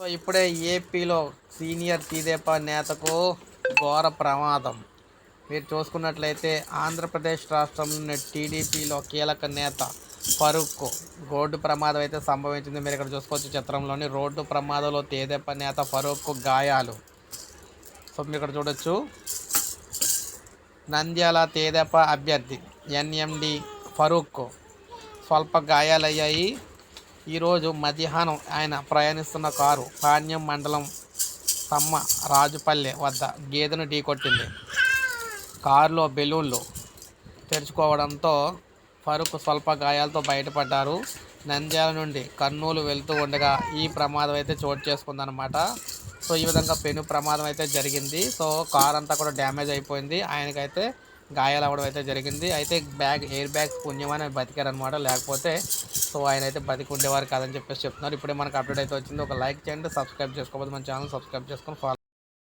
So ఇప్పుడే ఏపీలో senior తీదేపా నేతకు ఘోర ప్రమాదం. మీరు చూసుకున్నట్లయితే ఆంధ్రప్రదేశ్ రాష్ట్రంలోని టీడీపీలో కీలక నేత ఫరూక్ రోడ్డు ప్రమాదం అయితే సంభవించింది. మీరు ఇక్కడ చూసుకోవచ్చు చిత్రంలోని రోడ్డు ప్రమాదంలో తేదేప నేత ఫరూక్ గాయాలు. సో మీరు ఇక్కడ చూడొచ్చు. నంద్యాల తేదేపా అభ్యర్థి ఎన్ఎండి ఫరూక్ స్వల్ప గాయాలయ్యాయి. ఈరోజు మధ్యాహ్నం ఆయన ప్రయాణిస్తున్న కారు పాణ్యం మండలం తమ్మ రాజుపల్లె వద్ద గేదెను ఢీకొట్టింది. కారులో బెలూన్లు తెరుచుకోవడంతో ఫరూక్ స్వల్ప గాయాలతో బయటపడ్డారు. నంద్యాల నుండి కర్నూలు వెళ్తూ ఉండగా ఈ ప్రమాదం అయితే చోటు చేసుకుందనమాట సో ఈ విధంగా పెను ప్రమాదం అయితే జరిగింది. సో కార్ అంతా కూడా డ్యామేజ్ అయిపోయింది. ఆయనకైతే గాయాలు అవ్వడం అయితే జరిగింది. అయితే బ్యాగ్ ఎయిర్ బ్యాగ్స్ పుణ్యమని బతికారనమాట లేకపోతే సో ఆయన అయితే బతికి ఉండేవారు కాదని చెప్పేసి చెప్తున్నారు. ఇప్పుడే మనకు అప్డేట్ అయితే వచ్చింది. ఒక లైక్ చేయండి సబ్స్క్రైబ్ చేసుకోకపోతే మన ఛానల్ సబ్స్క్రైబ్ చేసుకొని ఫాలో